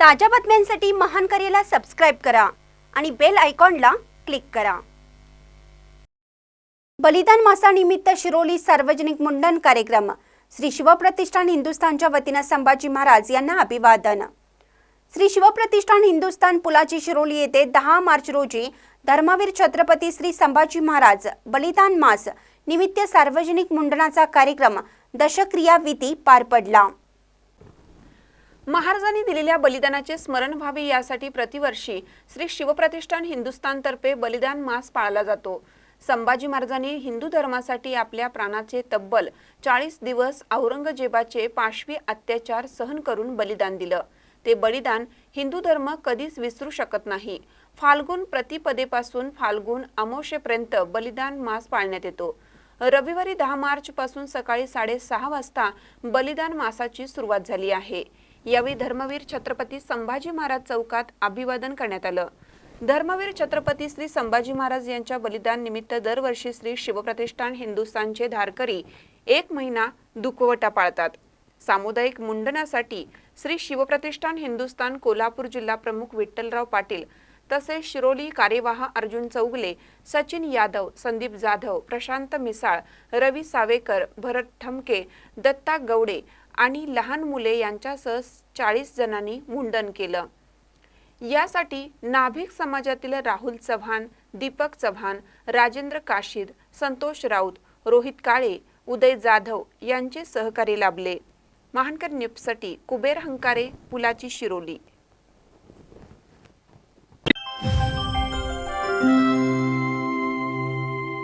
ताज्या बातम्यांसाठी महान करेला सबस्क्राईब करा आणि बेल आयकॉनला क्लिक करा. बलिदान मासानिमित्त शिरोली सार्वजनिक मुंडन कार्यक्रम. श्री शिवप्रतिष्ठान हिंदुस्थानच्या वतीनं संभाजी महाराज यांना अभिवादन. श्री शिवप्रतिष्ठान हिंदुस्थान पुलाची शिरोली येथे दहा मार्च रोजी धर्मवीर छत्रपती श्री संभाजी महाराज बलिदान मास निमित्त सार्वजनिक मुंडनाचा कार्यक्रम दशक्रिया विधी पार पडला. महाराजांनी दिलेल्या बलिदानाचे स्मरण व्हावे यासाठी प्रतिवर्षी श्री शिवप्रतिष्ठान हिंदुस्थानतर्फे बलिदान मास पाळला जातो. संभाजी महाराजांनी हिंदू धर्मासाठी आपल्या प्राणाचे तब्बल चाळीस दिवस औरंगजेबाचे पाशवी अत्याचार सहन करून बलिदान दिलं. ते बलिदान हिंदू धर्म कधीच विसरू शकत नाही. फाल्गुन प्रतिपदेपासून फाल्गुन अमोशेपर्यंत बलिदान मास पाळण्यात येतो. रविवारी दहा मार्च पासून सकाळी साडेसहा वाजता बलिदान मासाची सुरुवात झाली आहे. यावेळी धर्मवीर छत्रपती संभाजी महाराज चौकात अभिवादन करण्यात आलं. धर्मवीर छत्रपती श्री संभाजी महाराज यांच्या बलिदान निमित्त दरवर्षी श्री शिवप्रतिष्ठान हिंदुस्थानचे धारकरी एक महिना दुखवटा पाळतात. सामुदायिक मुंडनासाठी श्री शिवप्रतिष्ठान हिंदुस्थान कोल्हापूर जिल्हा प्रमुख विठ्ठलराव पाटील तसेच शिरोली कार्यवाह अर्जुन चौगले सचिन यादव संदीप जाधव प्रशांत मिसाळ रवी सावेकर भरत ठमके दत्ता गवडे आणि लहान मुले यांच्यासह चाळीस जणांनी मुंडन केलं. यासाठी नाभिक समाजातील राहुल चव्हाण दीपक चव्हाण राजेंद्र काशीद संतोष राऊत रोहित काळे उदय जाधव यांचे सहकारी लाभले. महानकर न्यूजसाठी कुबेर हंकारे पुलाची शिरोली.